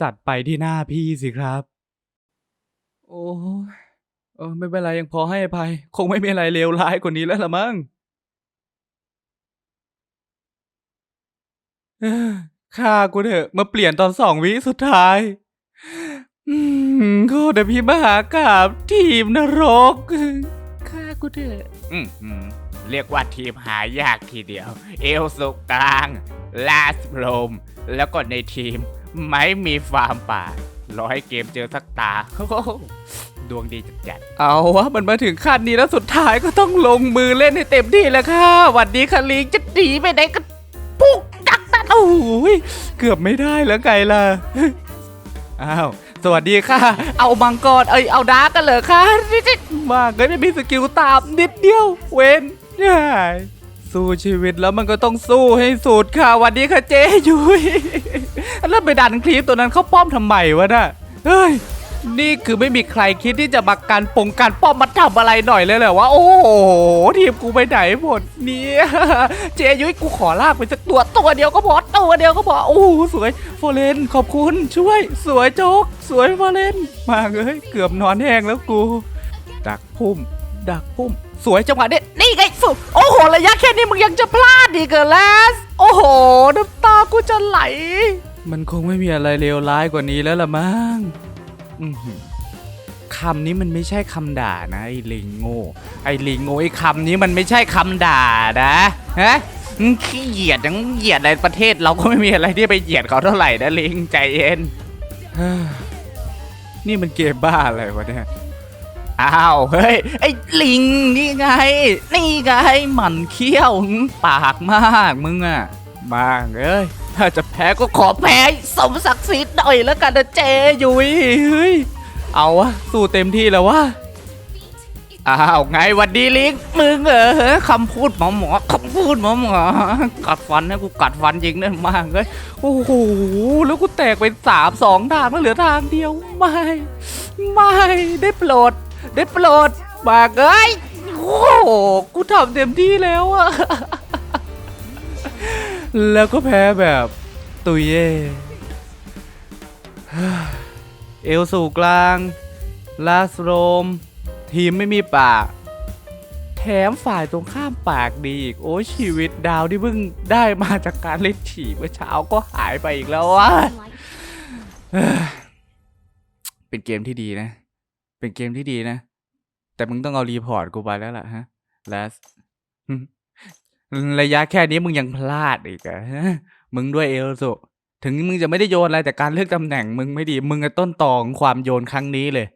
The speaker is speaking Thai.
จัดไปที่หน้าพี่สิครับ โอ้ยเออไม่เป็นไรยังพอให้อภัย คงไม่มีอะไรเลวร้ายกว่านี้แล้วละมั้งเอ้อฆ่ากูเถอะ มาเปลี่ยนตอนสองวิสุดท้ายอืมโคตรพี่มหากราบทีมนรกฆ่ากูเถอะอืมอืมเรียกว่าทีมหายากทีเดียว เอลสุกกลาง ลาสโรม แล้วก็ในทีม ไม่มีฟาร์มป่า รอให้เกมเจอสักตา ดวงดีจัด เอาวะมันมาถึงขั้นนี้แล้วสุดท้ายก็ต้องลงมือเล่นให้เต็มที่แล้วค่ะวัดดีค่ะลิงจะหนีไปไหนกันปุ๊กดักตันโอ้ยเกือบไม่ได้แล้วไงล่ะ อ้าวสวัสดีค่ะ เอามังกร เอ้ย เอาดาร์กกันเหรอคะนี่ๆมากเลยไม่มีสกิลตามนิดเดียว เว้นใช่ สู้ชีวิตแล้วมันก็ต้องสู้ให้สุดค่ะวันดีค่ะเจยุ้ยแล้วไปดันคลิปตัวนั้นเข้าป้อมทำไมวะน่ะเฮ้ยนี่คือไม่มีใครคิดที่จะมาการปงการป้อมมาทำอะไรหน่อยเลยเหรอวะโอ้โหทีมกูไปไหนหมดเนี่ยเจยุ้ยกูขอลากไปสักตัวตัวเดียวก็พอตัวเดียวก็พอโอ้สวยโฟเรนขอบคุณช่วย สวยโจ๊กสวยโฟเรนมาเลยเกือบนอนแห้งแล้วกูดักพุ่ม ดักพุ่มสวยจังหวะนี้นี่ไงสุดโอ้โหระยะแค่นี้มึงยังจะพลาดอีกเหรอแลสโอ้โหน้ำตากูจะไหล มันคงไม่มีอะไรเลวร้ายกว่านี้แล้วละมั้งอื้อหือคำนี้มันไม่ใช่คำด่านะ ไอ้ลิงโง่ไอ้ลิงโง่ไอ้คำนี้มันไม่ใช่คำด่านะฮะมึงขี้เหยียดยังเหยียดอะไรประเทศ เราก็ไม่มีอะไรที่ไปเหยียดเขาเท่าไหร่นะลิงใจเย็นเฮ้ยนี่มันเกมบ้าอะไรวะเนี่ย อ้าว เฮ้ย ไอ้ลิงนี่ไง นี่ไงหมันเขี้ยวปากมากมึงอะมาเอ้ยถ้าจะแพ้ก็ขอแพ้สมศักดิ์ศรีหน่อยแล้วกันนะเจยุยเฮ้ยเอาวะสู้เต็มที่แล้ววะอ้าวไงวันดีลิงมึงเออคำพูดหมอหมอคำพูดหมอหมอกัดฟันนะกูกัดฟันจริงนั่นมากเลยโอ้โหแล้วกูแตกเป็นสามสองทางแล้วเหลือทางเดียวไม่ ไม่ได้โปรด ได้โปรดบากเอ้ยโอ้โหกูทำเต็มที่แล้วอะแล้วก็แพ้แบบตุยเย่เอลสู่กลางลาสโรม ทีมไม่มีปาก แถมฝ่ายตรงข้ามปากดีอีก โอ้ชีวิตดาวที่เพิ่งได้มาจากการเล่นฉี่เมื่อเช้าก็หายไปอีกแล้ววะเป็นเกมที่ดีนะ เป็นเกมที่ดีนะ แต่มึงต้องเอารีพอร์ตกูไปแล้วล่ะฮะลสระยะแค่นี้มึงยังพลาดอีกอะมึงด้วยเอลสุถึงมึงจะไม่ได้โยนอะไรแต่การเลือกตำแหน่งมึงไม่ดี มึงอะต้นตอของความโยนครั้งนี้เลย